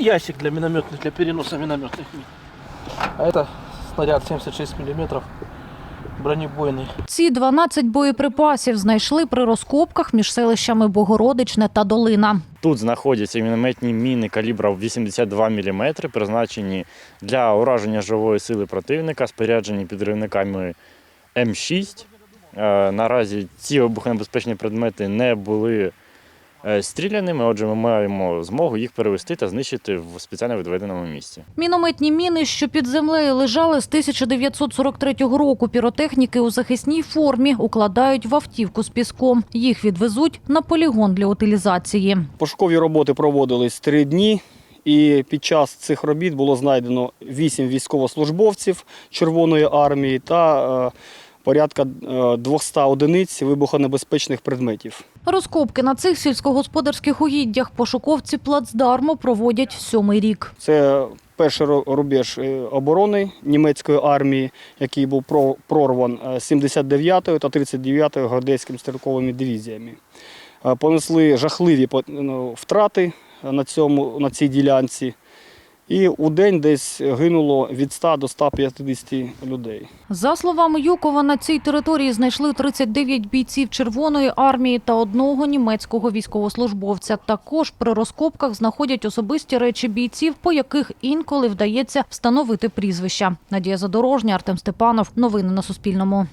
ящик для минометных, для переноса минометных мин. А это снаряд 76 миллиметров, бронебойный. Ці 12 боєприпасів знайшли при розкопках між селищами Богородичне та Долина. Тут знаходяться мінометні міни калібру 82 мм, призначені для ураження живої сили противника, споряджені підривниками М6. Е, Наразі ці вибухонебезпечні предмети не були е, стріляними, отже, ми маємо змогу їх перевести та знищити в спеціально відведеному місці. Мінометні міни, що під землею лежали з 1943 року. Піротехніки у захисній формі укладають в автівку з піском. Їх відвезуть на полігон для утилізації. Пошукові роботи проводились три дні, і під час цих робіт було знайдено вісім військовослужбовців Червоної армії та е, порядка е, 200 одиниць вибухонебезпечних предметів. Розкопки на цих сільськогосподарських угіддях пошуковці плацдарму проводять сьомий рік. Це перший рубеж е, оборони німецької армії, який був про- прорван е, 79-ю та 39-ю гвардейськими стрілковими дивізіями. Е, Понесли жахливі ну, втрати на, цьому, на цій ділянці. І у день десь гинуло від 100 до 150 людей. За словами Юкова, на цій території знайшли 39 бійців Червоної армії та одного німецького військовослужбовця. Також при розкопках знаходять особисті речі бійців, по яких інколи вдається встановити прізвища. Надія Задорожня, Артем Степанов. Новини на Суспільному.